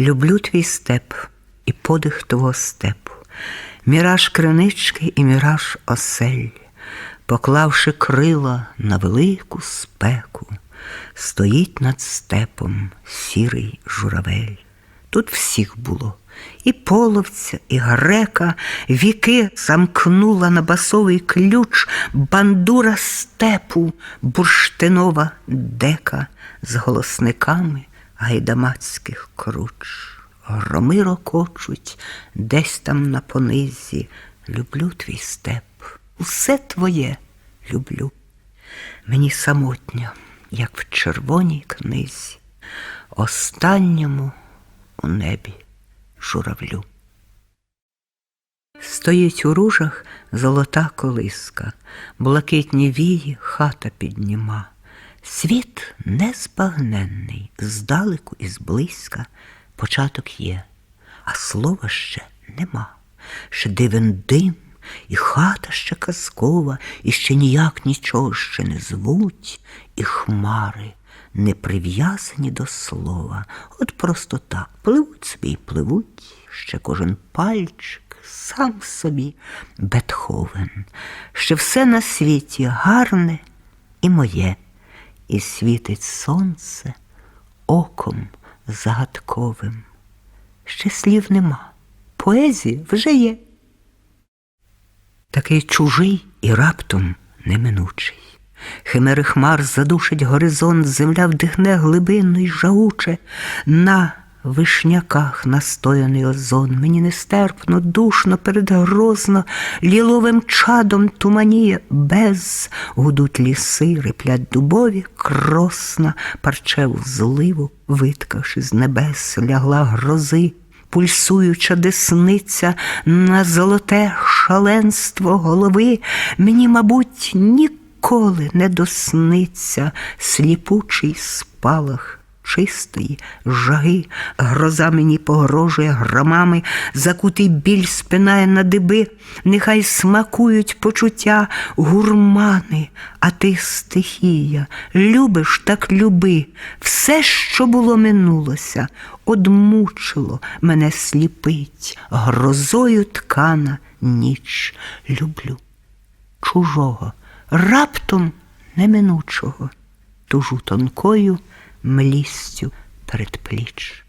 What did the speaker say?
Люблю твій степ і подих твого степу, міраж кринички і міраж осель, поклавши крила на велику спеку, стоїть над степом сірий журавель. Тут всіх було. І половця, і грека, віки замкнула на басовий ключ бандура степу, бурштинова дека з голосниками гайдамацьких круч. Громи рокочуть десь там на понизі. Люблю твій степ, усе твоє люблю. Мені самотньо, як в червоній книзі, останньому у небі журавлю. Стоїть у ружах золота колиска, блакитні вії хата підніма. Світ незбагненний, здалеку і зблизька початок є, а слова ще нема. Ще дивен дим, і хата ще казкова, і ще ніяк нічого ще не звуть, і хмари не прив'язані до слова. От просто так пливуть собі й пливуть, ще кожен пальчик сам собі Бетховен, ще все на світі гарне і моє, і світить сонце оком загадковим. Ще слів нема, поезії вже є. Такий чужий і раптом неминучий. Химери хмар задушить горизонт, земля вдихне глибинно й жауче На вишняках настояний озон. Мені нестерпно, душно, передгрозно, ліловим чадом туманіє без. Гудуть ліси, риплять дубові, кросна, парчеву зливу, виткавши з небес, лягла грози. Пульсуюча десниця на золоте шаленство голови, мені, мабуть, ніколи не досниться сліпучий спалах чистої жаги, гроза мені погрожує громами, закутий біль спинає на диби, нехай смакують почуття гурмани, а ти стихія, любиш так люби, все, що було минулося, одмучило мене сліпить, грозою ткана ніч. Люблю. Чужого, раптом неминучого, тужу тонкою млістю перед пліч.